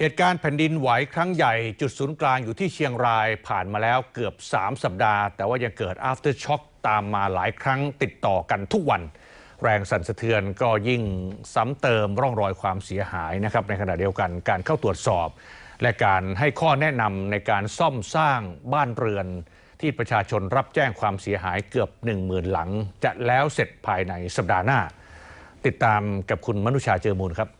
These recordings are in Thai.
เหตุการณ์แผ่นดินไหวครั้งใหญ่จุดศูนย์กลางอยู่ที่เชียงรายผ่านมาแล้วเกือบ 3 สัปดาห์ แต่ว่ายังเกิด after shock ตามมาหลายครั้งติดต่อกันทุกวัน แรงสั่นสะเทือนก็ยิ่งซ้ำเติมร่องรอยความเสียหายนะครับในขณะเดียวกันการเข้าตรวจสอบ และการให้ข้อแนะนำในการซ่อมสร้างบ้านเรือน ที่ประชาชนรับแจ้งความเสียหายเกือบ 1 0,000 หลัง จะแล้วเสร็จภายในสัปดาห์หน้า ติดตามกับคุณมนุชาเจอมูลครับ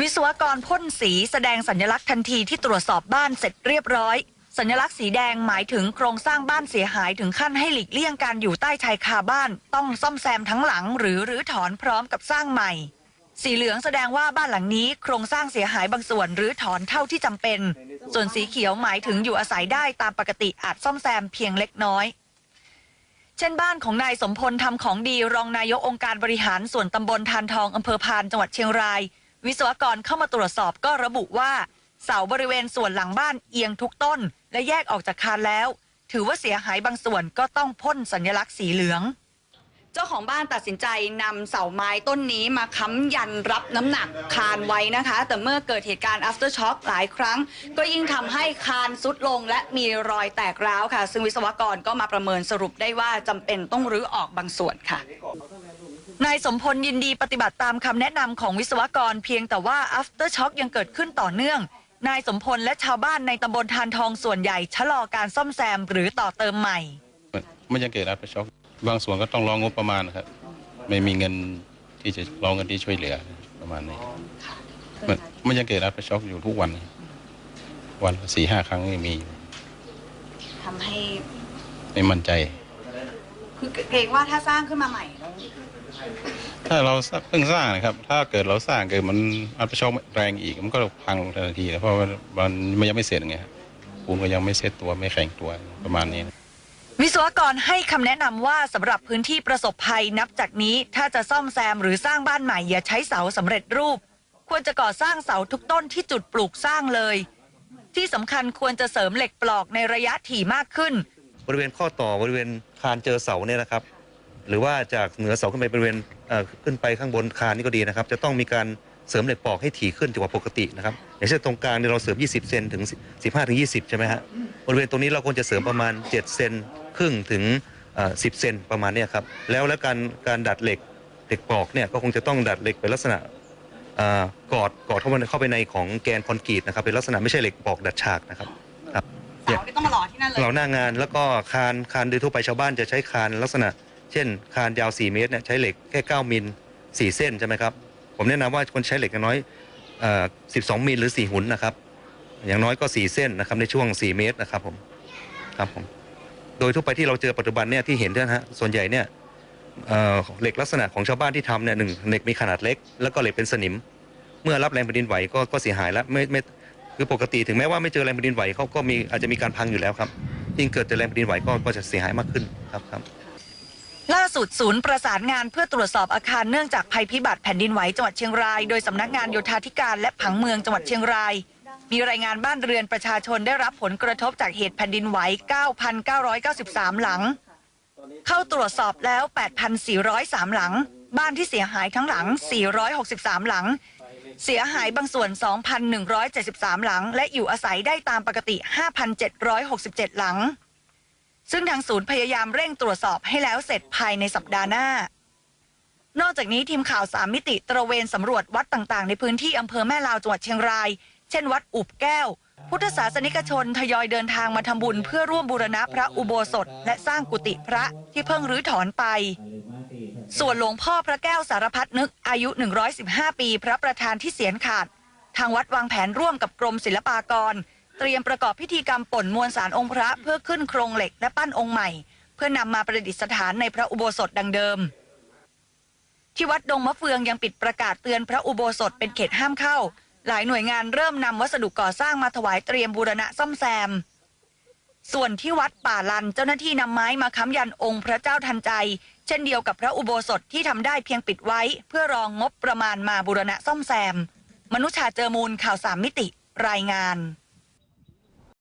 วิศวกรพ่นสีแสดงสัญลักษณ์ทันทีที่ตรวจสอบบ้านเสร็จเรียบร้อย สัญลักษณ์สีแดงหมายถึงโครงสร้างบ้านเสียหายถึงขั้นให้หลีกเลี่ยงการอยู่ใต้ชายคาบ้าน ต้องซ่อมแซมทั้งหลัง หรือรื้อถอนพร้อมกับสร้างใหม่ สีเหลืองแสดงว่าบ้านหลังนี้ โครงสร้างเสียหายบางส่วนหรือถอนเท่าที่จำเป็น ส่วนสีเขียวหมายถึงอยู่อาศัยได้ตามปกติอาจซ่อมแซมเพียงเล็กน้อยเช่นบ้านของนายสมพลทำของดีรองนายกองค์การบริหารส่วนตำบลทานทองอำเภอพานจังหวัดเชียงราย วิศวกรเข้ามาตรวจสอบก็ระบุว่า เสาบริเวณส่วนหลังบ้านเอียงทุกต้น และแยกออกจากคานแล้ว ถือว่าเสียหายบางส่วนก็ต้องพ่นสัญลักษณ์สีเหลือง เจ้าของบ้านตัดสินใจนำเสาไม้ต้นนี้มาค้ำยันรับน้ำหนักคานไว้นะคะ แต่เมื่อเกิดเหตุการณ์ after shock หลายครั้ง ก็ยิ่งทำให้คานซุดลงและมีรอยแตกร้าวค่ะ ซึ่งวิศวกรก็มาประเมินสรุปได้ว่าจำเป็นต้องรื้อออกบางส่วนค่ะ นายสมพลยินดีปฏิบัติตามคำแนะนำของวิศวกรเพียงแต่ว่า after shock ยังเกิดขึ้นต่อเนื่อง นายสมพลและชาวบ้านในตำบลทานทองส่วนใหญ่ชะลอการซ่อมแซมหรือต่อเติมใหม่มันยังเกิดอัพช็อกบางส่วนก็ต้องรองงบประมาณนะครับ ไม่มีเงินที่จะรองเงินที่ช่วยเหลือประมาณนี้มันมันยังเกิดอัพช็อกอยู่ทุกวัน วันละสี่ห้าครั้งยังมีอยู่ทำให้ไม่มั่นใจ คือเกรงว่าถ้าสร้างขึ้นมาใหม่แล้ว ถ้าเราเพิ่งสร้างนะครับ ถ้าเกิดเราสร้างเกิดมันอัพช็อกแรงอีกมันก็พังทันทีนะเพราะว่ามันมันยังไม่เสร็จไงครับปูนก็ยังไม่เซ็ตตัวไม่แข็งตัวประมาณนี้นะวิศวกรให้คำแนะนำว่าสำหรับพื้นที่ประสบภัยนับจากนี้ถ้าจะซ่อมแซมหรือสร้างบ้านใหม่อย่าใช้เสาสำเร็จรูป ควรจะก่อสร้างเสาทุกต้นที่จุดปลูกสร้างเลย ที่สำคัญควรจะเสริมเหล็กปลอกในระยะถี่มากขึ้น บริเวณข้อต่อบริเวณคานเจอเสาเนี่ยนะครับ หรือว่าจากเหนือเสาขึ้นไปบริเวณเอ่อขึ้นไปข้างบนคานนี่ก็ดีนะครับ จะต้องมีการเสริมเหล็กปอกให้ถี่ขึ้นกว่าปกตินะครับอย่างเช่นตรงกลางเนี่ยเราเสริม 20 เซนถึง 15 ถึง 20 ใช่ไหมฮะบริเวณตรงนี้เราควรจะเสริมประมาณ 7 เซนครึ่งถึงเอ่อ10 เซนประมาณเนี้ยครับแล้วแล้วการการดัดเหล็กเหล็กปอกเนี่ยก็คงจะต้องดัดเหล็กเป็นลักษณะเอ่อกอดกอดเข้าไปเข้าไปในของแกนคอนกรีตนะครับเป็นลักษณะไม่ใช่เหล็กปอกดัดฉากนะครับเสาที่ต้องมาหล่อที่นั่นเลยเราหน้างานแล้วก็คานคานโดยทั่วไปชาวบ้านจะใช้คานลักษณะ เช่น คานยาว 4 เมตรเนี่ยใช้เหล็กแค่ 9 มิล 4 เส้นใช่ไหมครับ ผมแนะนำว่าควรใช้เหล็กน้อยเอ่อ12 มิลหรือ 4 หุ่นนะครับ อย่างน้อยก็ 4 เส้นนะครับในช่วง 4 เมตรนะครับผมครับผมโดยทั่วไปที่เราเจอปัจจุบันเนี่ยที่เห็นนี่ยนะฮะส่วนใหญ่เนี่ยเเหล็กลักษณะของชาวบ้านที่ทำเนี่ยหนึ่งเหล็กมีขนาดเล็ก แล้วก็เหล็กเป็นสนิม เมื่อรับแรงแผ่นดินไหวก็ก็เสียหายแล้วไม่ไม่คือปกติถึงแม้ว่าไม่เจอแรงแผ่นดินไหวเขาก็มีอาจจะมีการพังอยู่แล้วครับยิ่งเกิดแต่แรงแผ่นดินไหวก็ก็จะเสียหายมากขึ้นครับครับ ล่าสุดศูนย์ประสานงานเพื่อตรวจสอบอาคารเนื่องจากภัยพิบัติแผ่นดินไหวจังหวัดเชียงราย โดยสำนักงานโยธาธิการและผังเมืองจังหวัดเชียงราย มีรายงานบ้านเรือนประชาชนได้รับผลกระทบจากเหตุแผ่นดินไหว 9,993 หลัง เข้าตรวจสอบแล้ว 8,403 หลัง บ้านที่เสียหายทั้งหลัง 463 หลัง เสียหายบางส่วน 2,173 หลัง และอยู่อาศัยได้ตามปกติ 5,767 หลัง ซึ่งทางศูนย์พยายามเร่งตรวจสอบให้แล้วเสร็จภายในสัปดาห์หน้า นอกจากนี้ทีมข่าวสามมิติตระเวนสำรวจวัดต่างๆ ในพื้นที่อำเภอแม่ลาวจังหวัดเชียงราย เช่น วัดอุบแก้ว พุทธศาสนิกชนทยอยเดินทางมาทำบุญเพื่อร่วมบูรณะพระอุโบสถ และสร้างกุฏิพระที่เพิ่งรื้อถอนไป ส่วนหลวงพ่อพระแก้วสารพัดนึกอายุ 115 ปี พระประธานที่เสียนขาด ทางวัดวางแผนร่วมกับกรมศิลปากร เตรียมประกอบพิธีกรรมป่นมวลสารองค์พระเพื่อขึ้นโครงเหล็กและปั้นองค์ใหม่ เพื่อนำมาประดิษฐานในพระอุโบสถดังเดิม ที่วัดดงมะเฟืองยังปิดประกาศเตือนพระอุโบสถเป็นเขตห้ามเข้า หลายหน่วยงานเริ่มนำวัสดุก่อสร้างมาถวายเตรียมบูรณะซ่อมแซม ส่วนที่วัดป่าลันเจ้าหน้าที่นำไม้มาค้ำยันองค์พระเจ้าทันใจ เช่นเดียวกับพระอุโบสถที่ทำได้เพียงปิดไว้ เพื่อรองงบประมาณมาบูรณะซ่อมแซม มนุชาเจอมูลข่าวสามมิติรายงาน